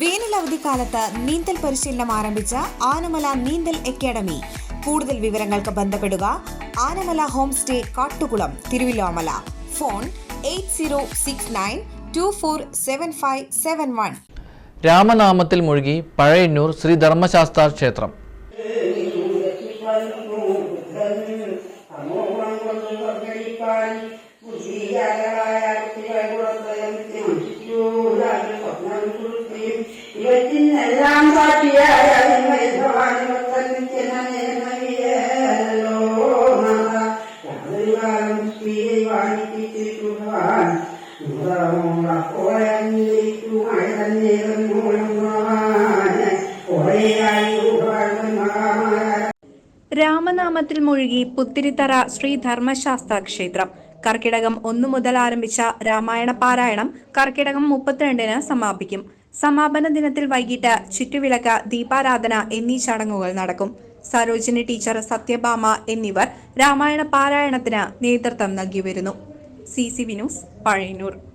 വേനൽ അവധിക്കാലത്ത് നീന്തൽ പരിശീലനം ആരംഭിച്ച ആനമല നീന്തൽ അക്കാദമി. കൂടുതൽ വിവരങ്ങൾക്ക് ബന്ധപ്പെടുക Anamala home stay Kattukulam Thiruvillwamala. Phone eight zero six nine two four seven five seven one. രാമനാമത്തിൽ മുഴുകി പഴയന്നൂർ ശ്രീ ധർമ്മശാസ്ത്ര ക്ഷേത്രം. രാമനാമത്തിൽ മുഴുകി പുത്തിരിത്തറ ശ്രീ ധർമ്മശാസ്ത്ര ക്ഷേത്രം. കർക്കിടകം ഒന്നു മുതൽ ആരംഭിച്ച രാമായണ പാരായണം കർക്കിടകം മുപ്പത്തിരണ്ടിന് സമാപിക്കും. സമാപന ദിനത്തിൽ വൈകിട്ട് ചുറ്റുവിളക്ക് ദീപാരാധന എന്നീ ചടങ്ങുകൾ നടക്കും. സരോജിനി ടീച്ചർ സത്യഭാമ എന്നിവർ രാമായണ പാരായണത്തിന് നേതൃത്വം നൽകി വരുന്നു. C C Vinoos Pazhayannur.